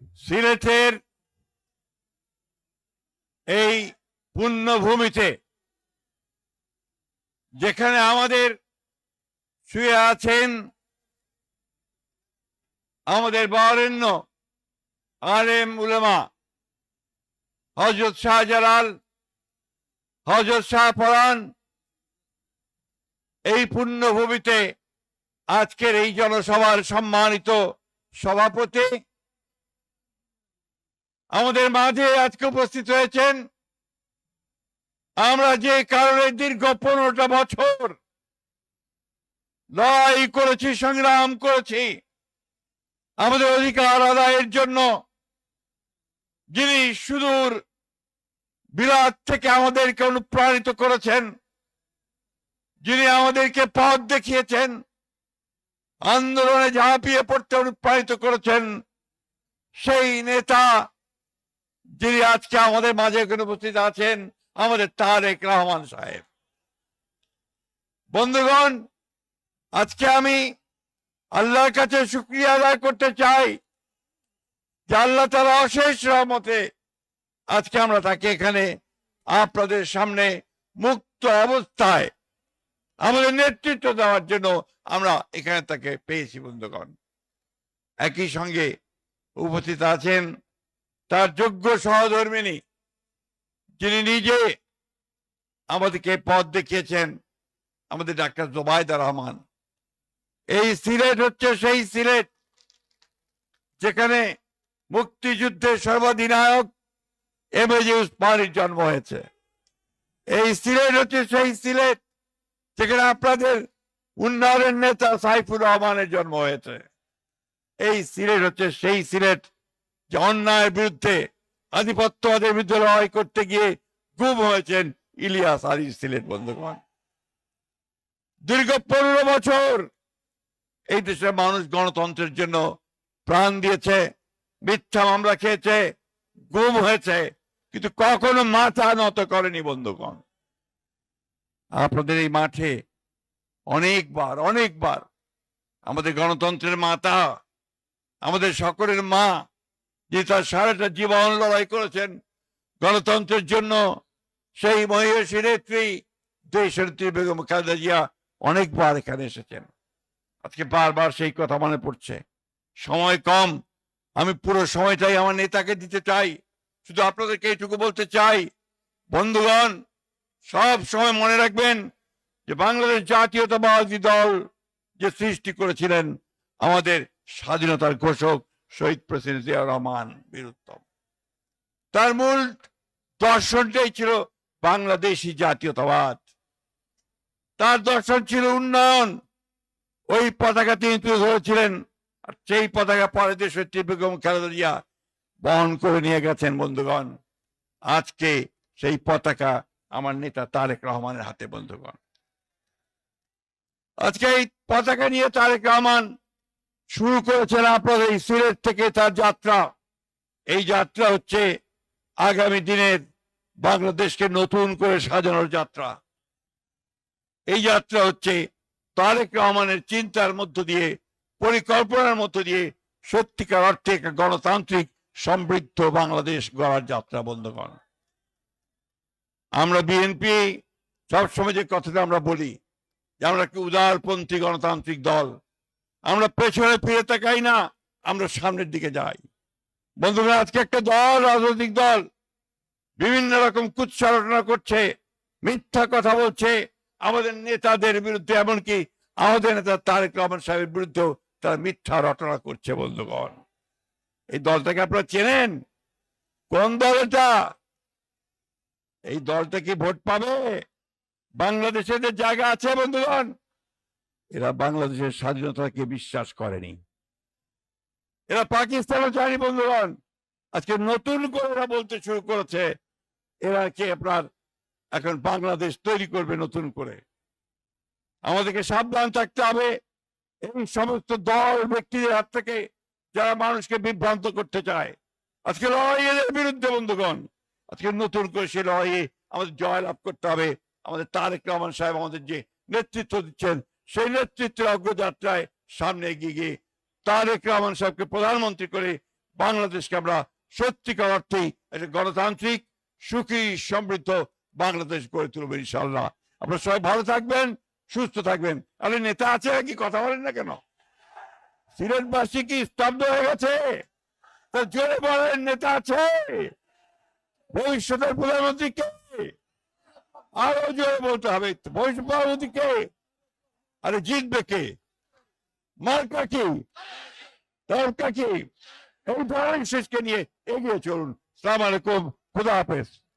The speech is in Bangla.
সিলেটের এই পুণ্যভূমিতে যেখানে আমাদের শুয়ে আছেন আমাদের বরেণ্য আলেম উলেমা হজরত শাহজালাল হজরত শাহ পরান এই পুণ্যভূমিতে আজকের এই জনসভার সম্মানিত সভাপতি আমাদের মাঝে আজকে উপস্থিত হয়েছেন আমরা যে কারণে দীর্ঘ পনেরোটা বছর লড়াই করেছি, সংগ্রাম করেছি, আমাদের অধিকার আদায়ের জন্য যিনি সুদূর বিলাত থেকে আমাদেরকে অনুপ্রাণিত করেছেন, যিনি আমাদেরকে পথ দেখিয়েছেন, আন্দোলনে ঝাঁপিয়ে পড়তে অনুপ্রাণিত করেছেন, সেই নেতা যিনি আজকে আমাদের মাঝে উপস্থিত আছেন, আমাদের তারেক রহমান সাহেব। বন্ধুগণ, আজকে আমি আল্লাহর কাছে শুক্রিয়া আদায় করতে চাই যে আল্লাহ তালা অশেষ রহমতে আজকে আমরা তাকে এখানে আপনাদের সামনে মুক্ত অবস্থায় আমাদের নেতৃত্ব দেওয়ার জন্য আমরা এখানে তাকে পেয়েছি, বন্ধুগণ। একই সঙ্গে উপস্থিত আছেন তার যোগ্য সহধর্মিনী, যিনি নিজে আমাদেরকে পথ দেখিয়েছেন, আমাদের ডাক্তার জোবায়দা রহমান। এই সিলেট হচ্ছে সেই সিলেট যেখানে মুক্তিযুদ্ধের সর্বাধিনায়ক এম এ জি উসমানির জন্ম হয়েছে। এই সিলেট হচ্ছে সেই সিলেট যেখানে আপনাদের উন্নয়নের নেতা সাইফুর রহমানের জন্ম হয়েছে। এই সিলেট হচ্ছে সেই সিলেট যে অন্যায়ের বিরুদ্ধে আধিপত্যবাদের বিরুদ্ধে লড়াই করতে গিয়ে গুম হয়েছেন ইলিয়াস আলী সিলেট বন্ধুগণ। দীর্ঘ পনেরো বছর এই দেশের মানুষ গণতন্ত্রের জন্য প্রাণ দিয়েছে, মিথ্যা মামলা খেয়েছে, গুম হয়েছে, কিন্তু কখনো মাথা নত করেনি বন্ধুগণ। আপনাদের এই মাঠে অনেকবার অনেকবার আমাদের গণতন্ত্রের মাতা, আমাদের সকলের মা যে তার সারাটা জীবন লড়াই করেছেন গণতন্ত্রের জন্য, সেই মহিষী নেত্রী দেশনেত্রী বেগম খালেদা জিয়া অনেকবার এখানে এসেছেন। আজকে বারবার সেই কথা মনে পড়ছে। সময় কম। আমি পুরো সময়টাই আমার নেতাকে দিতে চাই। শুধু আপনাদেরকে এইটুকু বলতে চাই, বন্ধুগণ, সব সময় মনে রাখবেন যে বাংলাদেশ জাতীয়তাবাদী দল যে সৃষ্টি করেছিলেন, আমাদের স্বাধীনতার ঘোষক শহীদ প্রেসিডেন্ট জিয়া রহমান বীরুত্তম তার মূল দর্শনটাই ছিল বাংলাদেশি জাতীয়তাবাদ। তার দর্শন ছিল উন্নয়ন। ওই পতাকা তিনি তুলে ধরেছিলেন আর সেই পতাকা পরে দেশের বেগম খেলাধুলিয়া বহন করে নিয়ে গেছেন বন্ধুগণ। আজকে সেই পতাকা আমার নেতা তারেক রহমানের হাতে, বন্ধুগণ। আজকে এই পতাকা নিয়ে তারেক রহমান শুরু করেছেন আপনাদের এই সিলেট থেকে তার যাত্রা। এই যাত্রা হচ্ছে আগামী দিনের বাংলাদেশকে নতুন করে সাজানোর যাত্রা। এই যাত্রা হচ্ছে তারেক রহমানের চিন্তার মধ্য দিয়ে, পরিকল্পনার মধ্য দিয়ে সত্যিকার অর্থে গণতান্ত্রিক সমৃদ্ধ বাংলাদেশ গড়ার যাত্রা, বন্ধগণ। আমরা বিএনপি সবসময় যে কথাটা আমরা বলি, যে আমরা একটি উদারপন্থী গণতান্ত্রিক দল আমরা পেছনে ফিরে তাকাই না, আমরা সামনের দিকে যাই। বন্ধুরা, আজকে একটা দল, রাজনৈতিক দল, বিভিন্ন রকম কুৎসারটনা করছে, মিথ্যা কথা বলছে। আমাদের নেতাদের বিরুদ্ধে, এমনকি আমাদের নেতা তারেক রহমান সাহেবের বিরুদ্ধেও তারা মিথ্যা রটনা করছে, বন্ধুগণ। এই দলটাকে আপনারা চেনেন? কোন দল এটা এই দলটা কি ভোট পাবে? বাংলাদেশে জায়গা আছে, বন্ধুগণ এরা বাংলাদেশের স্বাধীনতাকে বিশ্বাস করেনি। এরা পাকিস্তানও চায়নি বন্ধুগণ, আজকে নতুন করে এরা বলতে শুরু করেছে, এরা কি আপনার এখন বাংলাদেশ তৈরি করবে নতুন করে। আমাদেরকে সাবধান থাকতে হবে, এই সমস্ত দল ব্যক্তিদের হাত থেকে যারা মানুষকে বিভ্রান্ত করতে চায়। আজকে লড়াই এদের বিরুদ্ধে বন্ধুগণ, আজকে নতুন করে সে লড়াইয়ে আমাদের জয় লাভ করতে হবে। আমাদের তারেক রহমান সাহেব আমাদের যে নেতৃত্ব দিচ্ছেন সেই নেতৃত্বের অগ্রযাত্রায় সামনে এগিয়ে গিয়ে তারেক রহমান সাহেবকে প্রধানমন্ত্রী করে বাংলাদেশকে আমরা সত্যিকার অর্থেই একটা গণতান্ত্রিক, সুখী, সমৃদ্ধ বাংলাদেশ গড়ে তুলব ইনশাল্লাহ আপনারা সবাই ভালো থাকবেন, সুস্থ থাকবেন। আরে নেতা আছে নাকি? কথা বলেন না কেন? সিলেটবাসী কি স্তব্ধ হয়ে গেছে? তা জোরে বলেন, নেতা আছে? ভবিষ্যতের প্রধানমন্ত্রী কে? আরও জোরে বলতে হবে। ভবিষ্যৎ প্রধানমন্ত্রী কে? আরে জিতবে কে? মার্কা কি? তর্কা কি? এই ধরনের শেষকে নিয়ে এগিয়ে চলুন। সালাম আলাইকুম, খুদা হাফেজ।